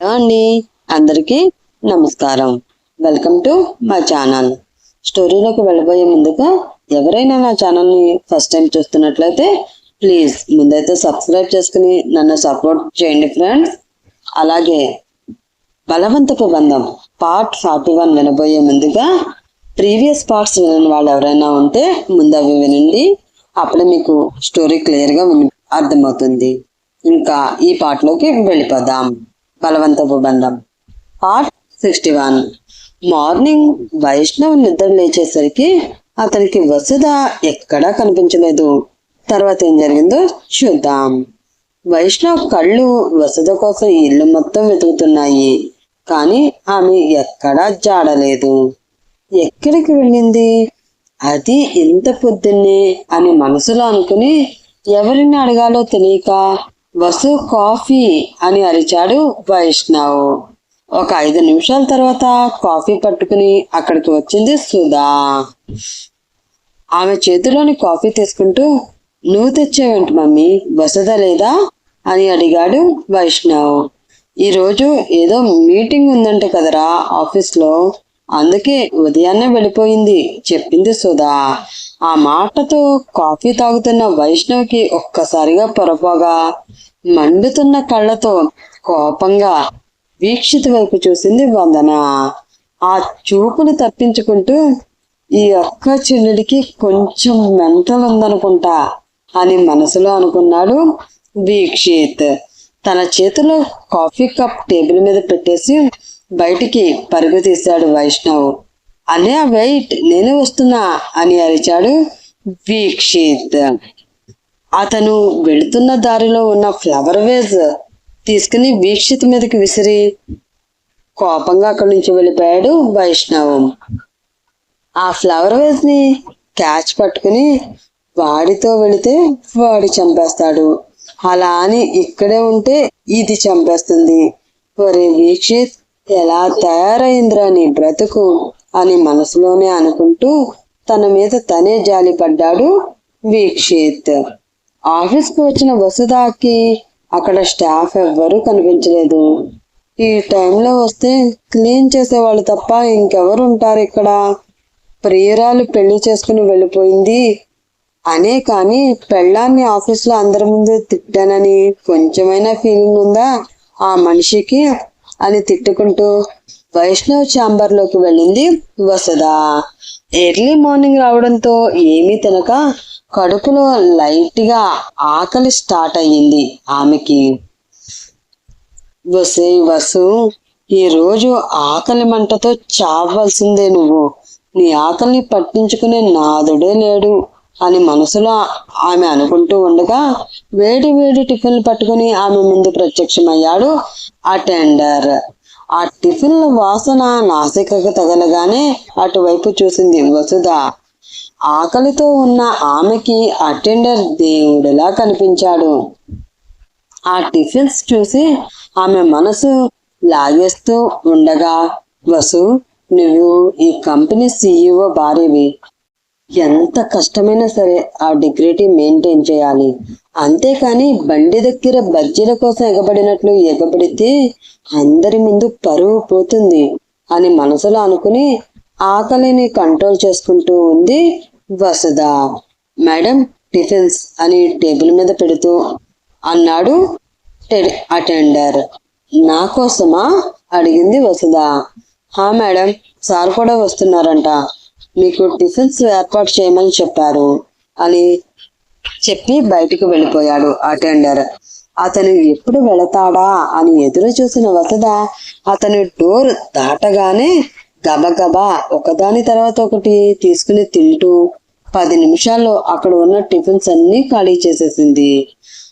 అండి అందరికీ నమస్కారం. వెల్కమ్ టు మా ఛానల్ స్టోరీలోకి వెళ్ళబోయే ముందుగా ఎవరైనా నా ఛానల్ని ఫస్ట్ టైం చూస్తున్నట్లయితే ప్లీజ్ ముందైతే సబ్స్క్రైబ్ చేసుకుని నన్ను సపోర్ట్ చేయండి ఫ్రెండ్స్ అలాగే బలవంతపు బంధం పార్ట్ ఫార్టీ వన్ వినబోయే ముందుగా ప్రీవియస్ పార్ట్స్ వినని వాళ్ళు ఎవరైనా ఉంటే ముందు అవి వినండి. అప్పుడే మీకు స్టోరీ క్లియర్గా విని అర్థమవుతుంది. ఇంకా ఈ పాటలోకి వెళ్ళిపోదాం. బలవంతపు బంధం. Part sixty one morning Vaishnav నిద్ర లేచేసరికి అతనికి వసుధ ఎక్కడా కనిపించలేదు. తర్వాత ఏం జరిగిందో చూద్దాం. వైష్ణవ్ కళ్ళు వసుధ కోసం ఇల్లు మొత్తం వెతుకుతున్నాయి. కానీ ఆమె ఎక్కడా జాడలేదు. ఎక్కడికి వెళ్ళింది? అది ఇంత పొద్దున్నే అని మనసులో అనుకుని ఎవరిని అడగాలో తెలియక వసు కాఫీ అని అరిచాడు వైష్ణవ్. ఒక ఐదు నిమిషాల తర్వాత కాఫీ పట్టుకుని అక్కడికి వచ్చింది సుధా. ఆమె చేతిలోని కాఫీ తీసుకుంటూ నువ్వు తెచ్చావేంటి మమ్మీ? వసద లేదా? అని అడిగాడు వైష్ణవ్. ఈరోజు ఏదో మీటింగ్ ఉందంట కదరా ఆఫీస్లో. అందుకే ఉదయాన్నే వెళ్ళిపోయింది. చెప్పింది సుధా. ఆ మాటతో కాఫీ తాగుతున్న వైష్ణవికి ఒక్కసారిగా పొరపోగా మండుతున్న కళ్ళతో కోపంగా వీక్షిత వైపు చూసింది వందన. ఆ చూపును తప్పించుకుంటూ ఈ అక్క చెల్లెడికి కొంచెం మెంటల్ ఉందనుకుంటా అని మనసులో అనుకున్నాడు వీక్షిత్. తన చేతిలో కాఫీ కప్ టేబుల్ మీద పెట్టేసి బయటికి పరుగు తీశాడు వైష్ణవ్. అనే వెయిట్ నేను వస్తున్నా అని అరిచాడు వీక్షిత్. అతను వెళుతున్న దారిలో ఉన్న ఫ్లవర్ వేజ్ తీసుకుని వీక్షిత్ మీదకి విసిరి కోపంగా అక్కడి నుంచి వెళ్ళిపోయాడు వైష్ణవ్. ఆ ఫ్లవర్ వేజ్ని క్యాచ్ పట్టుకుని వాడితో వెళితే వాడి చంపేస్తాడు. అలా అని ఇక్కడే ఉంటే ఇది చంపేస్తుంది. ఒరే వీక్షిత్ ఎలా తయారైందిరా నీ బ్రతుకు అని మనసులోనే అనుకుంటూ తన మీద తనే జాలిపడ్డాడు వీక్షిత్. ఆఫీస్కి వచ్చిన వసుధాకి అక్కడ స్టాఫ్ ఎవ్వరూ కనిపించలేదు. ఈ టైంలో వస్తే క్లీన్ చేసేవాళ్ళు తప్ప ఇంకెవరు ఉంటారు ఇక్కడ? ప్రియురాలు పెళ్ళి చేసుకుని వెళ్ళిపోయింది. అనే కానీ పెళ్ళాన్ని ఆఫీస్లో అందరి ముందు తిట్టానని కొంచెమైనా ఫీలింగ్ ఉందా? ఆ మనిషికి అని తిట్టుకుంటూ వైష్ణవ్ ఛాంబర్లోకి వెళ్ళింది వసుధ. ఎర్లీ మార్నింగ్ రావడంతో ఏమీ తినక కడుపులో లైట్గా ఆకలి స్టార్ట్ అయ్యింది ఆమెకి. వసే వసు ఈరోజు రోజు ఆకలి మంటతో చావాల్సిందే నువ్వు. నీ ఆకలిని పట్టించుకునే నాదుడే లేడు. అని మనసులో ఆమె అనుకుంటూ ఉండగా వేడి వేడి టిఫిన్లు పట్టుకుని ఆమె ముందు ప్రత్యక్షమయ్యాడు అటెండర్ ఆ టిఫిన్ల వాసన నాసికకు తగలగానే అటువైపు చూసింది వసుధ. ఆకలితో ఉన్న ఆమెకి అటెండర్ దేవుడిలా కనిపించాడు. ఆ టిఫిన్స్ చూసి ఆమె మనసు లాగేస్తూ ఉండగా వసు నువ్వు ఈ కంపెనీ సీఈఓ భార్యవి. ఎంత కష్టమైనా సరే ఆ డిగ్రిటీ మెయింటైన్ చేయాలి. అంతేకాని బండి దగ్గర బజ్జీల కోసం ఎగబడినట్లు ఎగబడితే అందరి ముందు పరువు పోతుంది అని మనసులో అనుకుని ఆకలిని కంట్రోల్ చేసుకుంటూ ఉంది వసుధ. మేడం టిఫిన్స్ అని టేబుల్ మీద పెడుతూ అన్నాడు అటెండర్. నా కోసమా? అడిగింది వసుధ. హా మేడం సార్ కూడా వస్తున్నారంట. మీకు టిఫిన్స్ ఏర్పాటు చేయమని చెప్పారు. అని చెప్పి బయటికి వెళ్ళిపోయాడు అటెండర్ అతను ఎప్పుడు వెళతాడా అని ఎదురు చూసిన వసద అతని డోర్ దాటగానే గబగబా ఒకదాని తర్వాత ఒకటి తీసుకుని తింటూ పది నిమిషాల్లో అక్కడ ఉన్న టిఫిన్స్ అన్ని ఖాళీ చేసేసింది.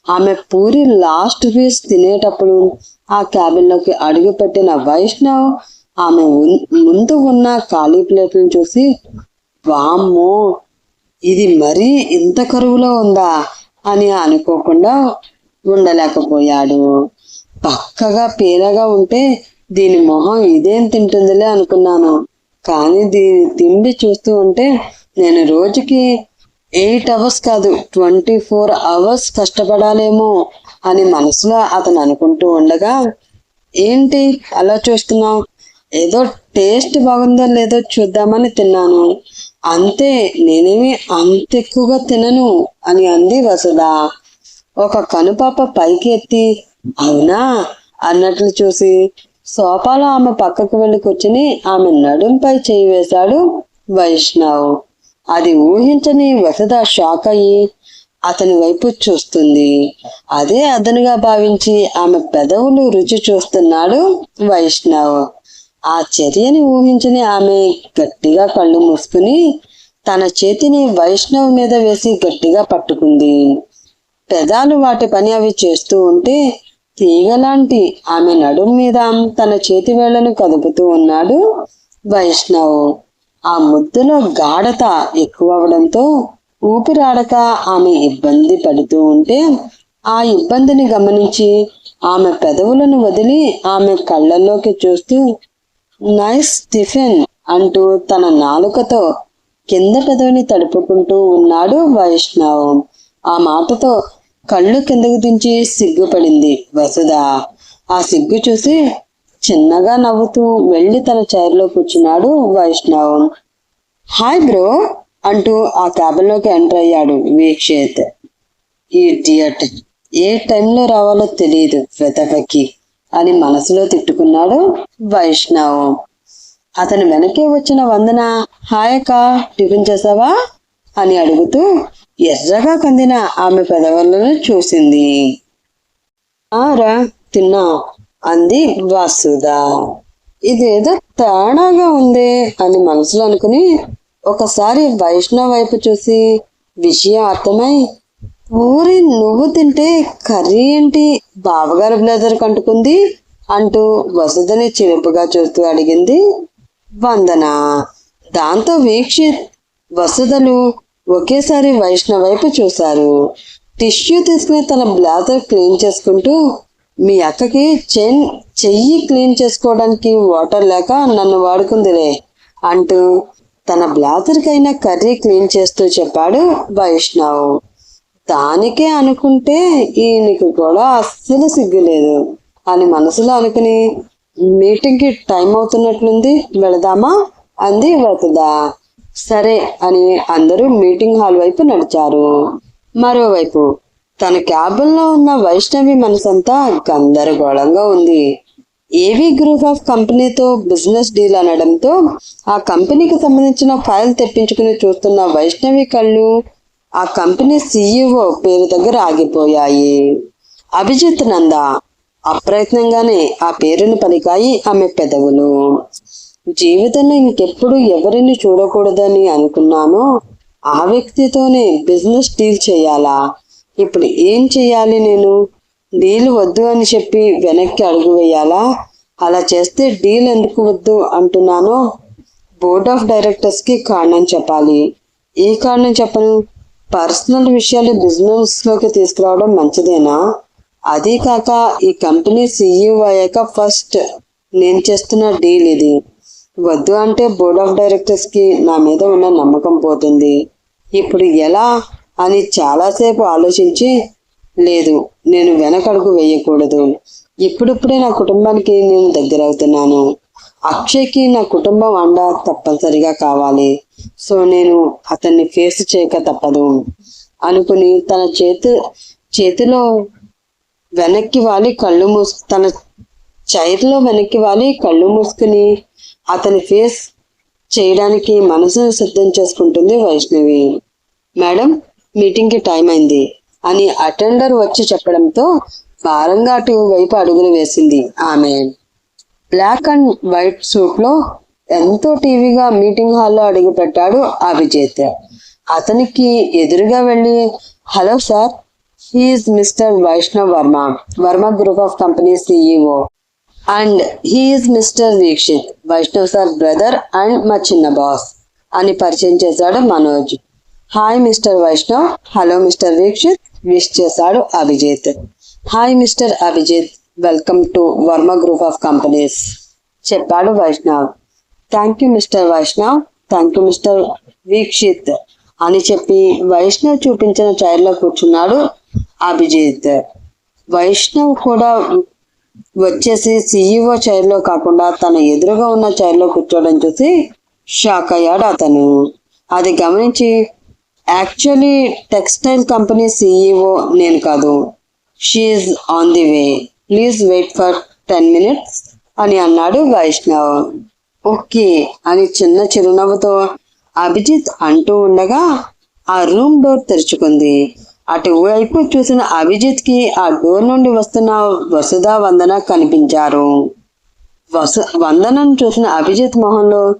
ఆమె పూరి లాస్ట్ పీస్ తినేటప్పుడు ఆ క్యాబిన్లోకి అడుగుపెట్టిన వైష్ణవ్ ఆమె ముందు ఉన్న ఖాళీ ప్లేట్లను చూసి వామ్మో ఇది మరీ ఇంత కరువులో ఉందా? అని అనుకోకుండా ఉండలేకపోయాడు. పక్కగా పేలగా ఉంటే దీని మొహం ఇదేం తింటుందిలే అనుకున్నాను. కానీ దీని తిండి చూస్తూ ఉంటే నేను రోజుకి ఎయిట్ అవర్స్ కాదు ట్వంటీ ఫోర్ అవర్స్ కష్టపడాలేమో అని మనసులో అతను అనుకుంటూ ఉండగా ఏంటి అలా చూస్తున్నావు? ఏదో టేస్ట్ బాగుందో లేదో చూద్దామని తిన్నాను. అంతే నేనేమి అంత ఎక్కువగా తినను అని అంది వసుధ. ఒక కనుపాప పైకి ఎత్తి అవునా? అన్నట్లు చూసి సోఫాలో ఆమె పక్కకు వెళ్ళి కూర్చుని ఆమె నడుంపై చేయి వేశాడు వైష్ణవ్. అది ఊహించని వసుధ షాక్ అయ్యి అతని వైపు చూస్తుంది. అదే అదనుగా భావించి ఆమె పెదవులు రుచి చూస్తున్నాడు వైష్ణవ్. ఆ చర్యని ఊహించని ఆమె గట్టిగా కళ్ళు మూసుకుని తన చేతిని వైష్ణవ్ మీద వేసి గట్టిగా పట్టుకుంది. పెదాలు వాటి పని అవి చేస్తూ ఉంటే తీగలాంటి ఆమె నడుం మీద తన చేతి వేళ్ళను కదుపుతూ ఉన్నాడు వైష్ణవ్. ఆ ముద్దులో గాఢత ఎక్కువ అవడంతో ఊపిరాడక ఆమె ఇబ్బంది పడుతూ ఉంటే ఆ ఇబ్బందిని గమనించి ఆమె పెదవులను వదిలి ఆమె కళ్ళల్లోకి చూస్తూ నైస్ టిఫిన్ అంటూ తన నాలుకతో కింద పెదవిని తడుపుకుంటూ ఉన్నాడు వైష్ణవ్. ఆ మాటతో కళ్ళు కిందకు దించి సిగ్గుపడింది వసుధ. ఆ సిగ్గు చూసి చిన్నగా నవ్వుతూ వెళ్ళి తన చైర్లో కూర్చున్నాడు వైష్ణవ్. హాయ్ బ్రో అంటూ ఆ క్యాబిన్లోకి ఎంటర్ అయ్యాడు వీక్షిత్. థియేటర్ ఏ టైంలో రావాలో తెలియదు వెతకకి అని మనసులో తిట్టుకున్నాడు వైష్ణవ్. అతని వెనకే వచ్చిన వందన హాయక టిఫిన్ చేసావా? అని అడుగుతూ ఎర్రగా కందిన ఆమె పెదవులను చూసింది. ఆరా తిన్నా అంది వసుధ ఇదేదో తేడాగా ఉంది అని మనసులో అనుకుని ఒకసారి వైష్ణవ్ వైపు చూసి విషయం అర్థమై ఊరి నువ్వు తింటే కర్రీ ఏంటి? బావగారు బ్లేజర్ కంటుకుంది అంటూ వసుధని చిరుపుగా చూస్తూ అడిగింది వందన. దాంతో వీక్షిత్ వసుధలు ఒకేసారి వైష్ణవ వైపు చూశారు. టిష్యూ తీసుకుని తన బ్లాజర్ క్లీన్ చేసుకుంటూ మీ అక్కకి చెన్ చెయ్యి క్లీన్ చేసుకోవడానికి వాటర్ లేక నన్ను వాడుకుందిలే అంటూ తన బ్లాజర్కైనా కర్రీ క్లీన్ చేస్తూ చెప్పాడు వైష్ణవ్. దానికే అనుకుంటే ఈయనకు కూడా అస్సలు సిగ్గులేదు. అని మనసులో అనుకుని మీటింగ్కి టైం అవుతున్నట్లుంది వెళదామా? అంది వసుధ సరే అని అందరూ మీటింగ్ హాల్ వైపు నడిచారు. మరోవైపు తన క్యాబిన్లో ఉన్న వైష్ణవి మనసంతా గందరగోళంగా ఉంది. ఏవి గ్రూప్ ఆఫ్ కంపెనీతో బిజినెస్ డీల్ అనడంతో ఆ కంపెనీకి సంబంధించిన ఫైల్ తెప్పించుకుని చూస్తున్న వైష్ణవి కళ్ళు ఆ కంపెనీ సీఈఓ పేరు దగ్గర ఆగిపోయాయి. అభిజిత్ నంద అప్రయత్నంగానే ఆ పేరును పలికాయి ఆమె పెదవులు. జీవితంలో ఇంకెప్పుడు ఎవరిని చూడకూడదని అనుకున్నానో ఆ వ్యక్తితోనే బిజినెస్ డీల్ చేయాలా? ఇప్పుడు ఏం చేయాలి నేను? డీల్ వద్దు అని చెప్పి వెనక్కి అడుగు వేయాలా? అలా చేస్తే డీల్ ఎందుకు వద్దు అంటున్నానో బోర్డ్ ఆఫ్ డైరెక్టర్స్కి కారణం చెప్పాలి. ఏ కారణం చెప్పను? పర్సనల్ విషయాలు బిజినెస్లోకి తీసుకురావడం మంచిదేనా? అదీ కాక ఈ కంపెనీ సీఈఓ అయ్యాక ఫస్ట్ నేను చేస్తున్న డీల్ ఇది. వద్దు అంటే బోర్డ్ ఆఫ్ డైరెక్టర్స్కి నా మీద ఉన్న నమ్మకం పోతుంది. ఇప్పుడు ఎలా? అని చాలాసేపు ఆలోచించి లేదు నేను వెనకడుగు వేయకూడదు. ఇప్పుడిప్పుడే నా కుటుంబానికి నేను దగ్గర అవుతున్నాను అక్షయ్కి నా కుటుంబం అండ తప్పనిసరిగా కావాలి. సో నేను అతన్ని ఫేస్ చేయక తప్పదు అనుకుని తన చేతి చేతిలో వెనక్కి వాలి కళ్ళు మూసు తన చైర్లో వెనక్కి వాలి కళ్ళు మూసుకుని అతని ఫేస్ చేయడానికి మనసును సిద్ధం చేసుకుంటుంది వైష్ణవి. మేడం మీటింగ్కి టైం అయింది అని అటెండర్ వచ్చి చెప్పడంతో భారంగా అటు వైపు అడుగులు వేసింది ఆమె. బ్లాక్ అండ్ వైట్ సూట్లో ఎంతో టీవీగా మీటింగ్ హాల్లో అడుగుపెట్టాడు అభిజిత్ అతనికి ఎదురుగా వెళ్ళి hello sir he's Mister Vaishnav Varma Varma group of company CEO and he's Mister Dikshit Vaishnav sir brother and మా చిన్న బాస్ అని పరిచయం చేశాడు Manoj. Hi Mister Vaishnav hello Mister Dikshit wish చేశాడు Abhijit hi Mister Abhijit welcome to Varma group of companies చెప్పాడు Vaishnav. Thank you Mister Vaishnav. Thank you Mister Dikshit అని చెప్పి వైష్ణవ్ చూపించిన చైర్లో కూర్చున్నాడు అభిజిత్. వైష్ణవ్ కూడా వచ్చేసి సీఈఓ చైర్లో కాకుండా తన ఎదురుగా ఉన్న చైర్లో కూర్చోవడం చూసి షాక్ అయ్యాడు అతను. అది గమనించి యాక్చువల్లీ టెక్స్టైల్ కంపెనీ సీఈఓ నేను కాదు. She's on the way please wait for ten minutes అని అన్నాడు వైష్ణవ్. ఓకే అని చిన్న చిరునవ్వుతో అభిజిత్ అంటూ ఉండగా ఆ రూమ్ డోర్ తెరుచుకుంది. అటువైపు చూసిన అభిజిత్కి ఆ డోర్ నుండి వస్తున్న వసుధ వందన కనిపించారు. వసు వందనను చూసిన అభిజిత్ మొహంలో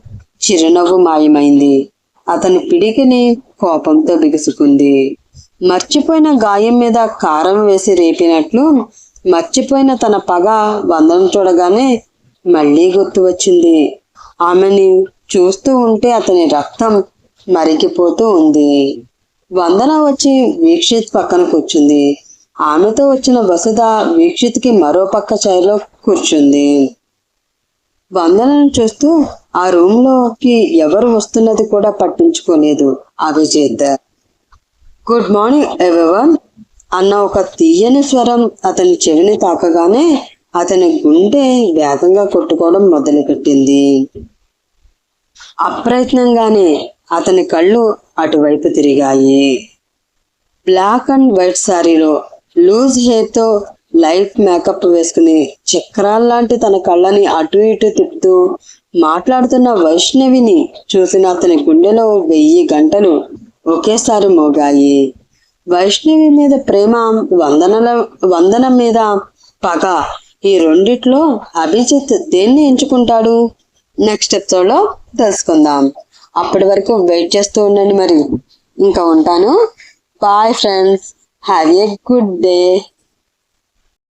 చిరునవ్వు మాయమైంది. అతని పిడికిని కోపంతో బిగుసుకుంది. మర్చిపోయిన గాయం మీద కారం వేసి రేపినట్లు మర్చిపోయిన తన పగ వందన చూడగానే మళ్ళీ గుర్తు వచ్చింది. ఆమెని చూస్తూ ఉంటే అతని రక్తం మరిగిపోతూ ఉంది. వందన వచ్చి వీక్షిత్ పక్కన కూర్చుంది. ఆమెతో వచ్చిన వసుధ వీక్షిత్కి మరో పక్క చైర్లో కూర్చుంది. వందనను చూస్తూ ఆ రూమ్లోకి ఎవరు వస్తున్నది కూడా పట్టించుకోలేదు అభిజిత్. గుడ్ మార్నింగ్ ఎవరి అన్న ఒక తీయని స్వరం అతని చెవిని తాకగానే అతని గుండె వేగంగా కొట్టుకోవడం మొదలుపెట్టింది. అప్రయత్నంగానే అతని కళ్ళు అటువైపు తిరిగాయి. బ్లాక్ అండ్ వైట్ శారీలో లూజ్ హెయిర్తో లైట్ మేకప్ వేసుకుని చక్రాల్లాంటి తన కళ్ళని అటు ఇటు తిప్పుతూ మాట్లాడుతున్న వైష్ణవిని చూసిన అతని గుండెలో వెయ్యి గంటలు ఒకేసారి మోగాయి. వైష్ణవి మీద ప్రేమ వందనల వందనం మీద పగ ఈ రెండిట్లో అభిజిత్ దేన్ని ఎంచుకుంటాడు? నెక్స్ట్ ఎపిసోడ్లో తెలుసుకుందాం. అప్పటి వరకు వెయిట్ చేస్తూ ఉండండి మరి. ఇంకా ఉంటాను. Bye friends have a good day